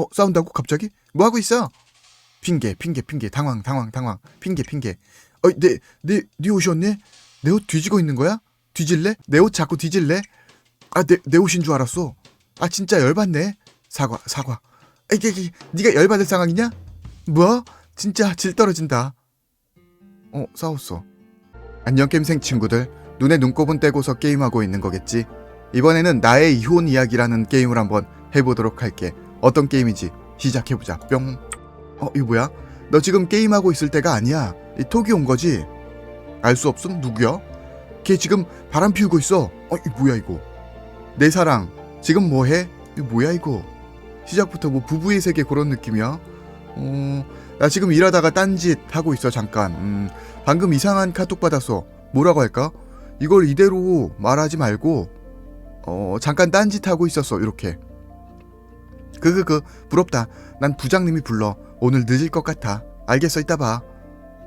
어 싸운다고 갑자기? 뭐 하고 있어? 핑계 핑계 핑계 당황 당황 당황 핑계 핑계 어 내 내 네 옷이었네? 내옷 뒤지고 있는 거야? 뒤질래? 내 옷 자꾸 뒤질래? 아 내 내 옷인 줄 알았어 아 진짜 열받네 사과 사과 이게 이게 네가 열받을 상황이냐? 뭐? 진짜 질 떨어진다 어 싸웠어 안녕 게임생 친구들 눈에 눈곱은 떼고서 게임하고 있는 거겠지 이번에는 나의 이혼 이야기라는 게임을 한번 해보도록 할게 어떤 게임인지 시작해보자 뿅 어, 이거 뭐야? 너 지금 게임하고 있을 때가 아니야. 이 톡이 온 거지? 알 수 없음? 누구야? 걔 지금 바람 피우고 있어. 어, 이 뭐야 이거? 내 사랑, 지금 뭐 해? 이거 뭐야 이거? 시작부터 뭐 부부의 세계 그런 느낌이야? 어, 나 지금 일하다가 딴짓 하고 있어 잠깐. 음, 방금 이상한 카톡 받았어. 뭐라고 할까? 이걸 이대로 말하지 말고 어, 잠깐 딴짓 하고 있었어. 이렇게. 그그그 부럽다. 난 부장님이 불러. 오늘 늦을 것 같아. 알겠어, 이따 봐.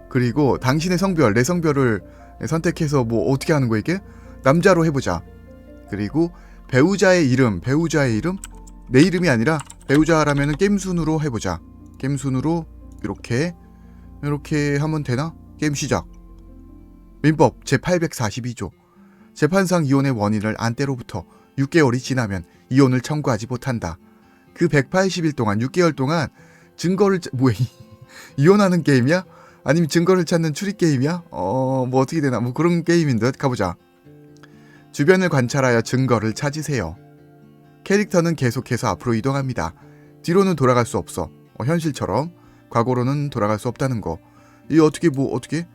그리고 당신의 성별, 내 성별을 선택해서 뭐 어떻게 하는 거야, 이게? 남자로 해보자. 그리고 배우자의 이름, 배우자의 이름? 내 이름이 아니라 배우자라면은 게임 순으로 해보자. 게임 순으로 이렇게, 이렇게 하면 되나? 게임 시작. 민법 제842조. 재판상 이혼의 원인을 안때로부터 6개월이 지나면 이혼을 청구하지 못한다. 그 180일 동안 6개월 동안 증거를 찾- 뭐야 이- 이혼하는 게임이야? 아니면 증거를 찾는 추리 게임이야? 어, 뭐 어떻게 되나? 뭐 그런 게임인 듯 가보자. 주변을 관찰하여 증거를 찾으세요. 캐릭터는 계속해서 앞으로 이동합니다. 뒤로는 돌아갈 수 없어. 어, 현실처럼 과거로는 돌아갈 수 없다는 거. 이 어떻게 뭐 어떻게?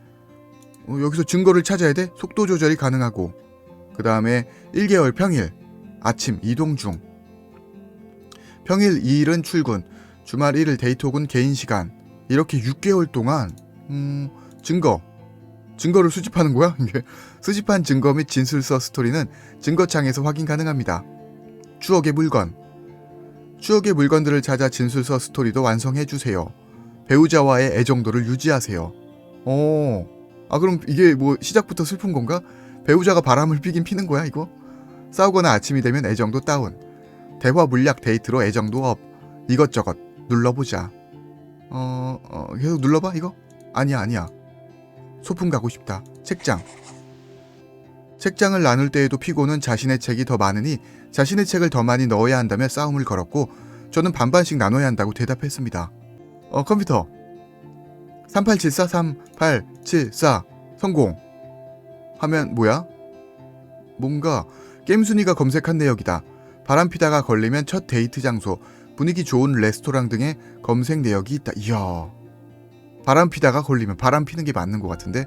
어, 여기서 증거를 찾아야 돼? 속도 조절이 가능하고. 그 다음에 1개월 평일 아침 이동 중. 평일 2일은 출근, 주말 1일 데이트 혹은 개인 시간. 이렇게 6개월 동안 음, 증거 증거를 수집하는 거야? 수집한 증거 및 진술서 스토리는 증거창에서 확인 가능합니다. 추억의 물건 추억의 물건들을 찾아 진술서 스토리도 완성해 주세요. 배우자와의 애정도를 유지하세요. 어, 아 그럼 이게 뭐 시작부터 슬픈 건가? 배우자가 바람을 피긴 피는 거야 이거? 싸우거나 아침이 되면 애정도 다운. 대화 물약 데이트로 애정도 업. 이것저것 눌러보자. 어, 어 계속 눌러봐 이거? 아니야 아니야. 소풍 가고 싶다. 책장. 책장을 나눌 때에도 피고는 자신의 책이 더 많으니 자신의 책을 더 많이 넣어야 한다며 싸움을 걸었고 저는 반반씩 나눠야 한다고 대답했습니다. 어 컴퓨터. 38743874 성공. 하면 뭐야? 뭔가 게임 순위가 검색한 내역이다. 바람피다가 걸리면 첫 데이트 장소, 분위기 좋은 레스토랑 등의 검색 내역이 있다. 이야. 바람피다가 걸리면 바람 피는 게 맞는 것 같은데?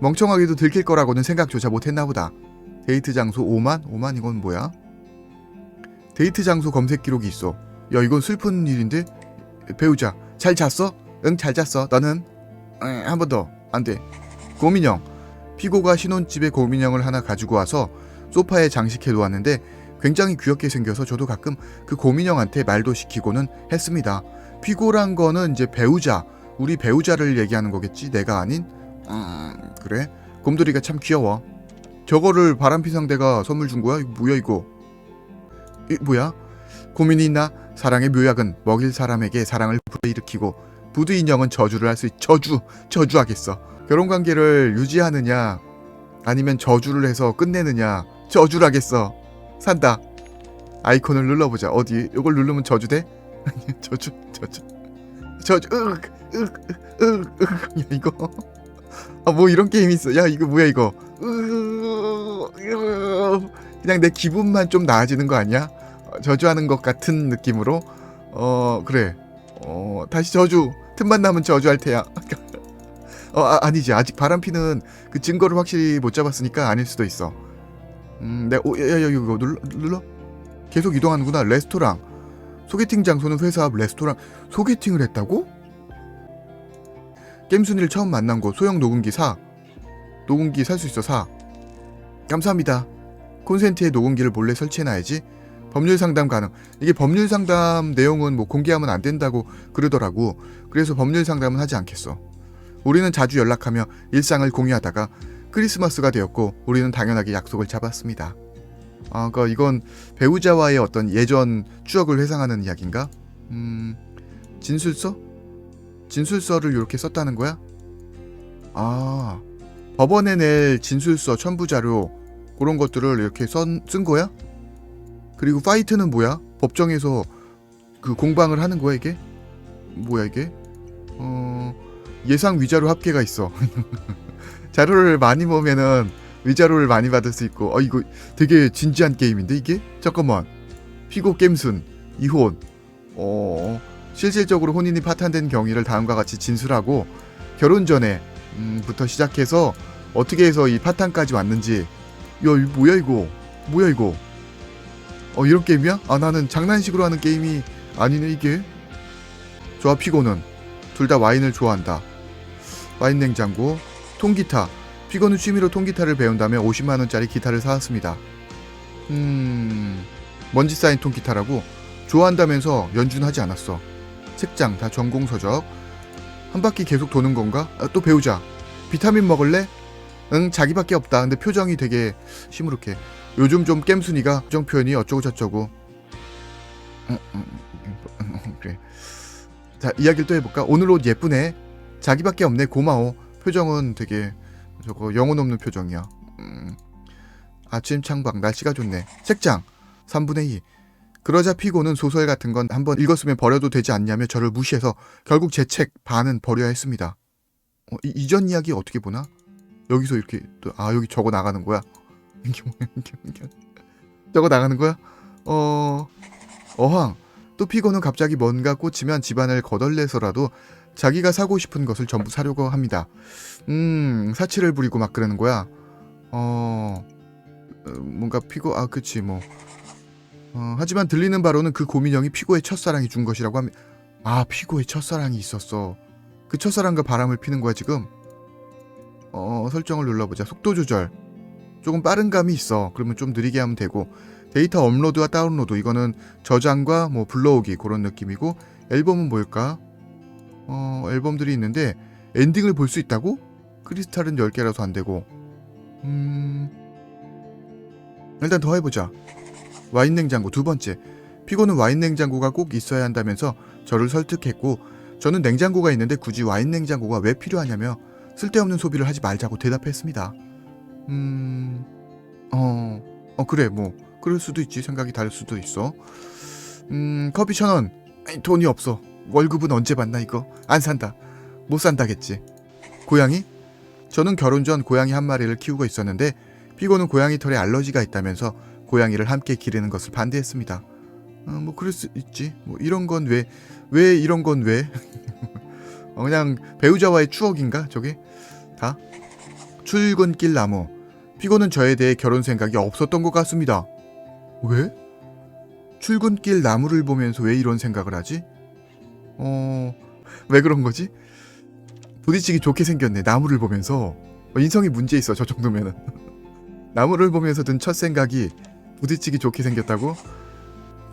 멍청하게도 들킬 거라고는 생각조차 못했나 보다. 데이트 장소 5만? 5만 이건 뭐야? 데이트 장소 검색 기록이 있어. 야 이건 슬픈 일인데? 배우자 잘 잤어? 응 잘 잤어. 너는? 한 번 더. 안 돼. 고민형. 피고가 신혼집에 고민형을 하나 가지고 와서 소파에 장식해 놓았는데 굉장히 귀엽게 생겨서 저도 가끔 그 고민형한테 말도 시키고는 했습니다. 피고란 거는 이제 배우자, 우리 배우자를 얘기하는 거겠지? 내가 아닌? 음, 그래? 곰돌이가 참 귀여워. 저거를 바람피 상대가 선물 준 거야? 이거 뭐야 이거? 이 뭐야? 고민이 있나? 사랑의 묘약은 먹일 사람에게 사랑을 불러일으키고 부두 인형은 저주를 할 수 있... 저주! 저주하겠어. 결혼 관계를 유지하느냐 아니면 저주를 해서 끝내느냐 저주를 하겠어. 산다. 아이콘을 눌러보자. 어디? 이걸 누르면 저주 돼? 저주, 저주, 저주. 으흑, 으흑, 으흑, 으흑. 야 이거. 아 뭐 이런 게임이 있어. 야 이거 뭐야 이거. 그냥 내 기분만 좀 나아지는 거 아니야? 어, 저주하는 것 같은 느낌으로. 어 그래. 어 다시 저주. 틈만 나면 저주할 테야. 어 아, 아니지. 아직 바람피는 그 증거를 확실히 못 잡았으니까 아닐 수도 있어. 음, 네, 오, 야, 야, 야, 이거 눌러, 눌러? 계속 이동하는구나. 레스토랑. 소개팅 장소는 회사 앞 레스토랑. 소개팅을 했다고? 순위를 처음 만난 곳. 소형 녹음기 4. 녹음기 살 수 있어 4. 감사합니다. 콘센트에 녹음기를 몰래 설치해놔야지. 법률 상담 가능. 이게 법률 상담 내용은 뭐 공개하면 안 된다고 그러더라고. 그래서 법률 상담은 하지 않겠어. 우리는 자주 연락하며 일상을 공유하다가 크리스마스가 되었고 우리는 당연하게 약속을 잡았습니다. 아, 그러니까 이건 배우자와의 어떤 예전 추억을 회상하는 이야기인가? 음, 진술서? 진술서를 이렇게 썼다는 거야? 아, 법원에 낼 진술서, 첨부 자료 그런 것들을 이렇게 쓴, 쓴 거야? 그리고 파이트는 뭐야? 법정에서 그 공방을 하는 거야 이게? 뭐야 이게? 어, 예상 위자료 합계가 있어. 자료를 많이 보면은 위자료를 많이 받을 수 있고, 어 이거 되게 진지한 게임인데 이게? 잠깐만. 피고 겜순, 이혼, 어, 실질적으로 혼인이 파탄된 경위를 다음과 같이 진술하고 결혼 전에 음, 부터 시작해서 어떻게 해서 이 파탄까지 왔는지. 야 이거 뭐야 이거? 뭐야 이거? 어 이런 게임이야? 아 나는 장난식으로 하는 게임이 아니네 이게. 저와 피고는. 둘 다 와인을 좋아한다. 와인 냉장고 통기타 피고는 취미로 통기타를 배운다며 50만원짜리 기타를 사왔습니다 음 먼지 쌓인 통기타라고 좋아한다면서 연주는 하지 않았어. 책장 다 전공 서적. 한 바퀴 계속 도는 건가? 아, 또 배우자. 비타민 먹을래? 응, 자기밖에 없다. 근데 표정이 되게 시무룩해. 요즘 좀 깸순이가 표정 표현이 어쩌고 저쩌고. 음, 음, 음, 음, 그래. 자, 이야기를 또 해볼까? 오늘 옷 예쁘네. 자기밖에 없네. 고마워. 표정은 되게 저거 영혼 없는 표정이야. 음. 아침 창밖 날씨가 좋네. 책장 3분의 2. 그러자 피고는 소설 같은 건 한번 읽었으면 버려도 되지 않냐며 저를 무시해서 결국 제 책 반은 버려야 했습니다. 어, 이, 이전 이야기 어떻게 보나? 여기서 이렇게 또 아 여기 저거 나가는 거야? 저거 나가는 거야? 어 어황 또 피고는 갑자기 뭔가 꽂히면 집안을 거덜내서라도 자기가 사고 싶은 것을 전부 사려고 합니다. 음 사치를 부리고 막 그러는 거야. 어 어, 뭔가 피고 아 그치 뭐 어, 하지만 들리는 바로는 그 고민형이 피고의 첫사랑이 준 것이라고 합니다. 아, 피고의 첫사랑이 있었어. 그 첫사랑과 바람을 피는 거야, 지금? 어, 설정을 눌러보자. 속도 조절. 조금 빠른 감이 있어. 그러면 좀 느리게 하면 되고. 데이터 업로드와 다운로드. 이거는 저장과 뭐 불러오기 그런 느낌이고. 앨범은 뭘까? 어, 앨범들이 있는데 엔딩을 볼 수 있다고? 크리스탈은 10개라서 안 되고. 음. 일단 더 해보자. 와인 냉장고 두 번째. 피고는 와인 냉장고가 꼭 있어야 한다면서 저를 설득했고 저는 냉장고가 있는데 굳이 와인 냉장고가 왜 필요하냐며 쓸데없는 소비를 하지 말자고 대답했습니다. 음, 어, 어 그래 뭐 그럴 수도 있지 생각이 다를 수도 있어. 음 커피 천 원. 아니, 돈이 없어. 월급은 언제 받나 이거? 안 산다. 못 산다겠지. 고양이? 저는 결혼 전 고양이 한 마리를 키우고 있었는데 피고는 고양이 털에 알러지가 있다면서 고양이를 함께 기르는 것을 반대했습니다. 어, 뭐 그럴 수 있지. 뭐 이런 건 왜 왜 이런 건 왜? 어, 그냥 배우자와의 추억인가 저게 다 출근길 나무. 피고는 저에 대해 결혼 생각이 없었던 것 같습니다. 왜? 출근길 나무를 보면서 왜 이런 생각을 하지? 어, 왜 그런 거지? 부딪히기 좋게 생겼네. 나무를 보면서 어, 인성이 문제 있어. 저 정도면은 나무를 보면서 든 첫 생각이 부딪히기 좋게 생겼다고?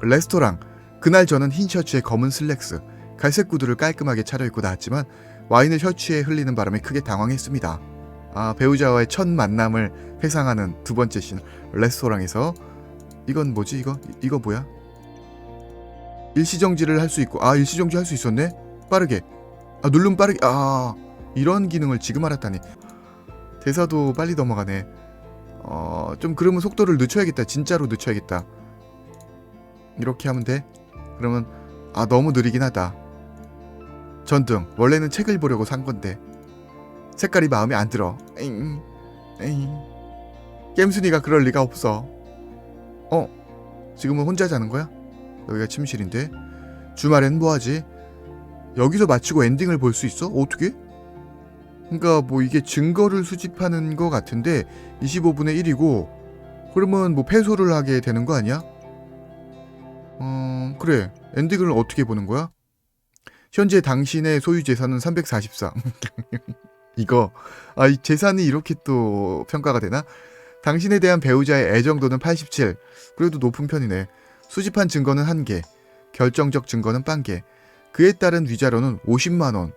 레스토랑. 그날 저는 흰 셔츠에 검은 슬랙스, 갈색 구두를 깔끔하게 차려입고 나왔지만 와인을 셔츠에 흘리는 바람에 크게 당황했습니다. 아, 배우자와의 첫 만남을 회상하는 두 번째 씬. 레스토랑에서 이건 뭐지 이거? 이- 이거 뭐야? 일시정지를 할 수 있고 아 일시정지 할 수 있었네? 빠르게 아 누르면 빠르게 아 이런 기능을 지금 알았다니 대사도 빨리 넘어가네 어, 좀 그러면 속도를 늦춰야겠다. 진짜로 늦춰야겠다. 이렇게 하면 돼? 그러면 아 너무 느리긴 하다. 전등 원래는 책을 보려고 산 건데 색깔이 마음에 안 들어. 에잉, 에잉. 겜순이가 그럴 리가 없어. 어? 지금은 혼자 자는 거야? 여기가 침실인데 주말엔 뭐하지? 여기서 마치고 엔딩을 볼 수 있어? 어떻게? 그러니까 뭐 이게 증거를 수집하는 거 같은데 25분의 1이고 그러면 뭐 패소를 하게 되는 거 아니야? 어 그래 엔딩을 어떻게 보는 거야? 현재 당신의 소유 재산은 344 이거 아 이 재산이 이렇게 또 평가가 되나? 당신에 대한 배우자의 애정도는 87 그래도 높은 편이네 수집한 증거는 1개 결정적 증거는 0개 그에 따른 위자료는 50만 원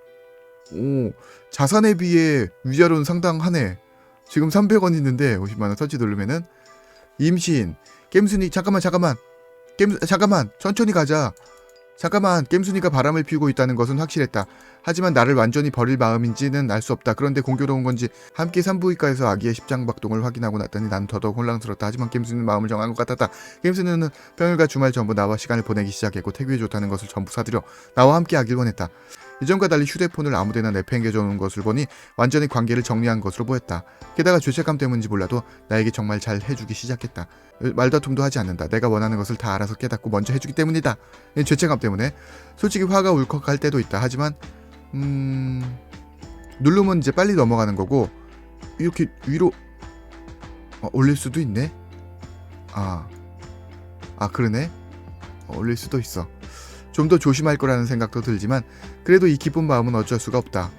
오, 자산에 비해 위자료는 상당하네. 지금 300원 있는데 50만 원 터치 누르면은 임신, 겜순이 잠깐만 잠깐만. 겜 잠깐만. 천천히 가자. 잠깐만 겜순이가 바람을 피우고 있다는 것은 확실했다. 하지만 나를 완전히 버릴 마음인지는 알 수 없다. 그런데 공교로운 건지 함께 산부인과에서 아기의 십장박동을 확인하고 났더니 난 더더욱 혼란스럽다. 하지만 겜순이는 마음을 정한 것 같았다. 겜순이는 평일과 주말 전부 나와 시간을 보내기 시작했고 태교에 좋다는 것을 전부 사들여 나와 함께 하길 원했다. 이전과 달리 휴대폰을 아무데나 내팽개져 놓은 것을 보니 완전히 관계를 정리한 것으로 보였다. 게다가 죄책감 때문인지 몰라도 나에게 정말 잘 해주기 시작했다. 말다툼도 하지 않는다. 내가 원하는 것을 다 알아서 깨닫고 먼저 해주기 때문이다. 이 죄책감 때문에 솔직히 화가 울컥할 때도 있다. 하지만 음 누르면 이제 빨리 넘어가는 거고 이렇게 위로 어, 올릴 수도 있네. 아, 아 그러네. 어, 올릴 수도 있어. 좀 더 조심할 거라는 생각도 들지만 그래도 이 기쁜 마음은 어쩔 수가 없다.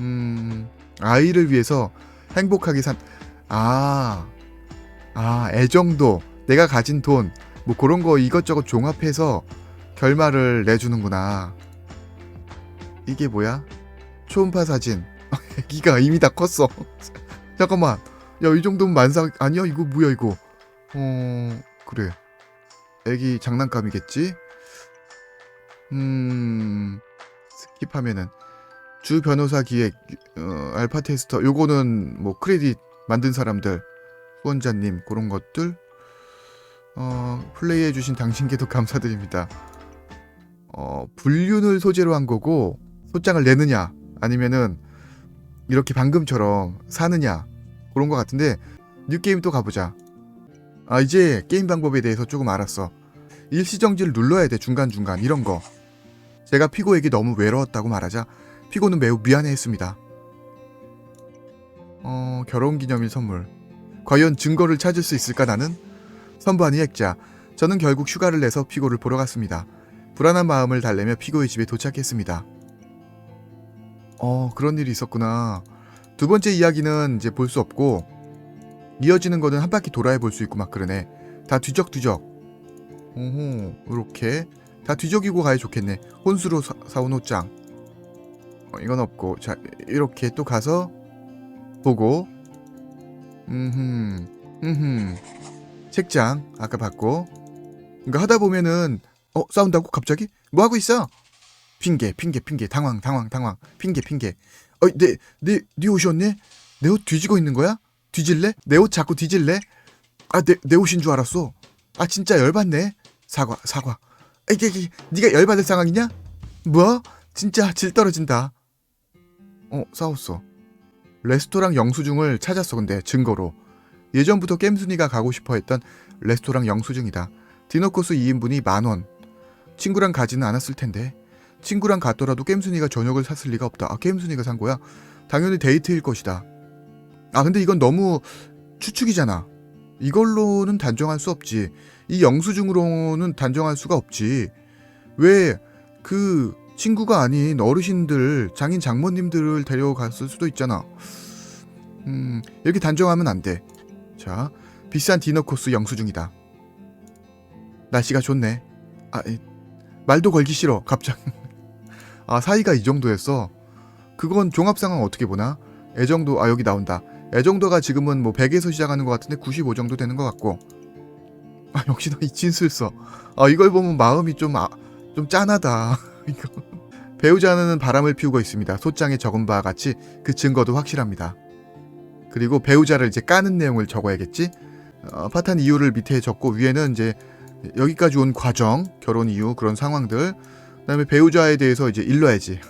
음, 아이를 위해서 행복하게 산, 아, 아, 애정도, 내가 가진 돈, 뭐 그런 거 이것저것 종합해서 결말을 내주는구나. 이게 뭐야? 초음파 사진. 애기가 이미 다 컸어. 잠깐만. 야, 이 정도면 만삭, 아니야? 이거 뭐야, 이거? 어, 그래. 애기 장난감이겠지? 음, 스킵하면은 주 변호사 기획 어, 알파 테스터 요거는 뭐 크레딧 만든 사람들 후원자님 그런 것들 어, 플레이해 주신 당신께도 감사드립니다. 어, 불륜을 소재로 한 거고 소장을 내느냐 아니면은 이렇게 방금처럼 사느냐 그런 거 같은데 뉴 게임 또 가보자. 아 이제 게임 방법에 대해서 조금 알았어. 일시정지를 눌러야 돼 중간중간 이런 거. 제가 피고에게 너무 외로웠다고 말하자 피고는 매우 미안해했습니다. 어 결혼기념일 선물. 과연 증거를 찾을 수 있을까 나는? 선부하니 액자. 저는 결국 휴가를 내서 피고를 보러 갔습니다. 불안한 마음을 달래며 피고의 집에 도착했습니다. 어 그런 일이 있었구나. 두 번째 이야기는 이제 볼 수 없고 이어지는 거는 한 바퀴 돌아야 볼수 있고 막 그러네. 다 뒤적뒤적. 오호, 이렇게 다 뒤적이고 가야 좋겠네. 혼수로 사, 사온 옷장. 어, 이건 없고, 자 이렇게 또 가서 보고, 음흠, 음흠, 책장 아까 봤고, 그러니까 하다 보면은 어 싸운다고 갑자기 뭐 하고 있어? 핑계, 핑계, 핑계, 당황, 당황, 당황, 핑계, 핑계. 내, 네 옷이 왔네? 내 옷 뒤지고 있는 거야? 뒤질래? 내 옷 자꾸 뒤질래? 아, 내, 내 옷인 줄 알았어. 아, 진짜 열받네. 사과, 사과. 아, 이게, 이게, 네가 열받을 상황이냐? 뭐? 진짜 질 떨어진다. 어, 싸웠어. 레스토랑 영수증을 찾았어, 근데 증거로. 예전부터 겜순이가 가고 싶어 했던 레스토랑 영수증이다. 디너 코스 2인분이 만 원. 친구랑 가지는 않았을 텐데. 친구랑 갔더라도 겜순이가 저녁을 샀을 리가 없다. 아, 겜순이가 산 거야? 당연히 데이트일 것이다. 아, 근데 이건 너무 추측이잖아. 이걸로는 단정할 수 없지. 이 영수증으로는 단정할 수가 없지. 왜 그 친구가 아닌 어르신들, 장인 장모님들을 데려갔을 수도 있잖아. 음, 이렇게 단정하면 안 돼. 자, 비싼 디너 코스 영수증이다. 날씨가 좋네. 아, 이, 말도 걸기 싫어. 갑자기. 아, 사이가 이 정도였어. 그건 종합 상황 어떻게 보나? 애정도 아 여기 나온다. 애정도가 지금은 뭐 100에서 시작하는 것 같은데 95 정도 되는 것 같고. 아 역시나 이 진술서. 아 이걸 보면 마음이 좀 아, 좀 짠하다. 이거. 배우자는 바람을 피우고 있습니다. 소장에 적은 바와 같이 그 증거도 확실합니다. 그리고 배우자를 이제 까는 내용을 적어야겠지. 어, 파탄 이유를 밑에 적고 위에는 이제 여기까지 온 과정, 결혼 이유 그런 상황들. 그다음에 배우자에 대해서 이제 일러야지.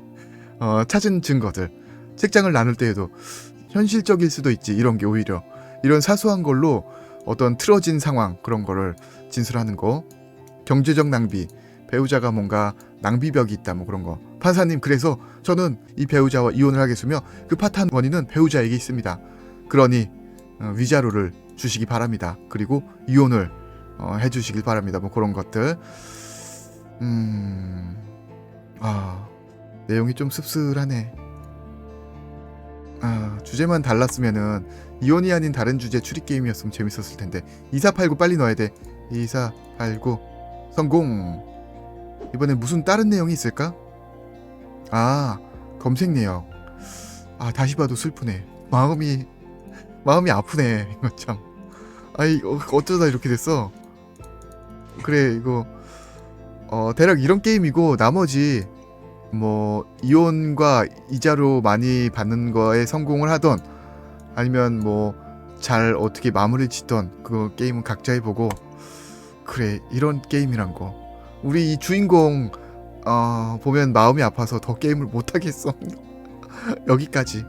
어, 찾은 증거들. 책장을 나눌 때에도 현실적일 수도 있지. 이런 게 오히려 이런 사소한 걸로 어떤 틀어진 상황 그런 거를 진술하는 거. 경제적 낭비. 배우자가 뭔가 낭비벽이 있다 뭐 그런 거. 판사님 그래서 저는 이 배우자와 이혼을 하겠으며 그 파탄 원인은 배우자에게 있습니다. 그러니 어, 위자료를 주시기 바랍니다. 그리고 이혼을 어, 해주시길 바랍니다. 뭐 그런 것들. 음, 아 내용이 좀 씁쓸하네. 아 주제만 달랐으면은 이혼이 아닌 다른 주제 추리 게임이었으면 재밌었을 텐데 2489 빨리 넣어야 돼. 2489 성공. 이번에 무슨 다른 내용이 있을까? 아 검색 내역. 아 다시 봐도 슬프네. 마음이 마음이 아프네. 이거 참. 아이 어, 어쩌다 이렇게 됐어. 그래 이거 어 대략 이런 게임이고 나머지 뭐 이혼과 이자로 많이 받는 거에 성공을 하던 아니면 뭐 잘 어떻게 마무리 짓던 그 게임은 각자 해보고 그래 이런 게임이란 거. 우리 이 주인공 어 보면 마음이 아파서 더 게임을 못 하겠어. 여기까지